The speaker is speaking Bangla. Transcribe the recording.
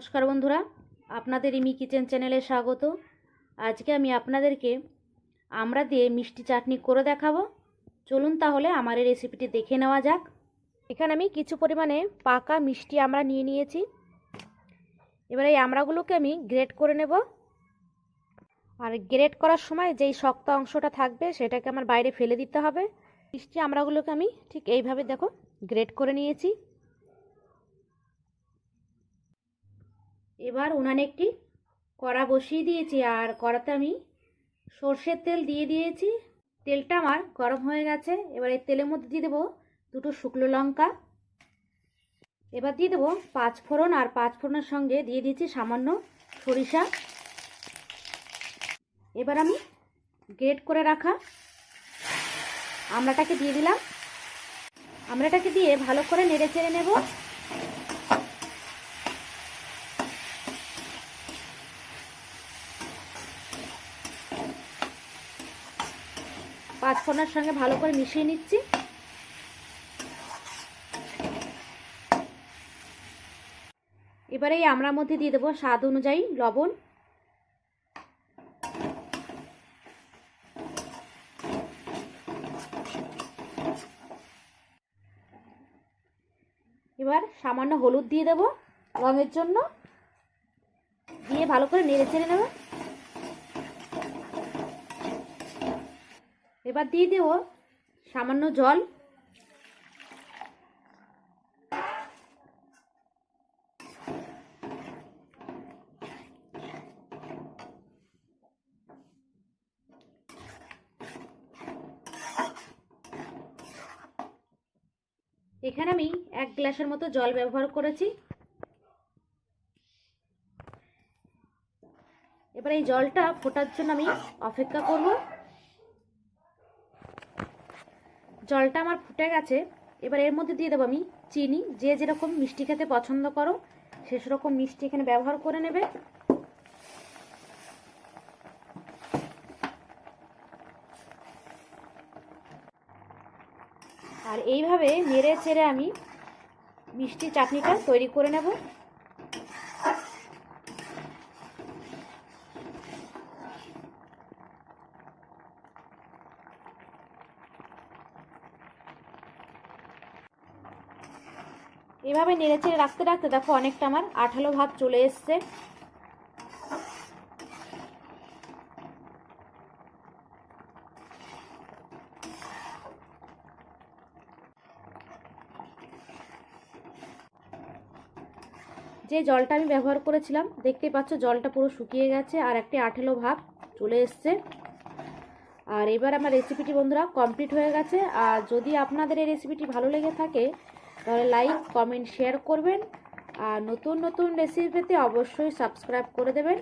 নমস্কার বন্ধুরা, আপনাদের ইমি কিচেন চ্যানেলে স্বাগত। আজকে আমি আপনাদেরকে আমরা দিয়ে মিষ্টি চাটনি করে দেখাবো। চলুন তাহলে আমার এই রেসিপিটি দেখে নেওয়া যাক। এখানে আমি কিছু পরিমাণে পাকা মিষ্টি আমরা নিয়ে নিয়েছি। এবার এই আমড়াগুলোকে আমি গ্রেট করে নেব। আর গ্রেট করার সময় যেই শক্ত অংশটা থাকবে সেটাকে আমার বাইরে ফেলে দিতে হবে। মিষ্টি আমড়াগুলোকে আমি ঠিক এইভাবে দেখো গ্রেট করে নিয়েছি। এবার উনানে একটি কড়া বসিয়ে দিয়েছি, আর কড়াতে আমি সর্ষের তেল দিয়ে দিয়েছি। তেলটা আমার গরম হয়ে গেছে, এবার এই তেলের মধ্যে দিয়ে দেবো দুটো শুকনো লঙ্কা। এবার দিয়ে দেবো পাঁচ ফোড়ন, আর পাঁচ ফোড়নের সঙ্গে দিয়ে দিয়েছি সামান্য সরিষা। এবার আমি গ্রেট করে রাখা আমড়াটাকে দিয়ে দিলাম। আমড়াটাকে দিয়ে ভালো করে নেড়ে চেড়ে নেব। পাঁচফোড়নের সঙ্গে ভালো করে মিশিয়ে নিচ্ছি। এবারে এই আমড়ার মধ্যে দিয়ে দেবো স্বাদ অনুযায়ী লবণ। এবার সামান্য হলুদ দিয়ে দেবো রঙের জন্য। দিয়ে ভালো করে নেড়ে চেড়ে নেব। এবার দিয়ে দেব সামান্য জল। এখানে আমি এক গ্লাসের মতো জল ব্যবহার করেছি। এবার এই জলটা ফোটার জন্য আমি অপেক্ষা করব। জলটা আমার ফুটে গেছে। এবার এর মধ্যে দিয়ে দেবো আমি চিনি। যে যেরকম মিষ্টি খেতে পছন্দ করো, সে সেরকম মিষ্টি এখানে ব্যবহার করে নেবে। আর এইভাবে নেড়ে চেড়ে আমি মিষ্টি চাটনিটা তৈরি করে নেব। এভাবে নেড়েচেড়ে রাখতে রাখতে দেখো অনেকটা আমার আঠালো ভাব চলে এসছে। যে জলটা আমি ব্যবহার করেছিলাম, দেখতেই পাচ্ছ জলটা পুরো শুকিয়ে গেছে আর একটি আঠেলো ভাব চলে এসছে। আর এবার আমার রেসিপিটি বন্ধুরা কমপ্লিট হয়ে গেছে। আর যদি আপনাদের এই রেসিপিটি ভালো লেগে থাকে তাহলে লাইক কমেন্ট শেয়ার করবেন। আর নতুন নতুন রেসিপি পেতে অবশ্যই সাবস্ক্রাইব করে দেবেন।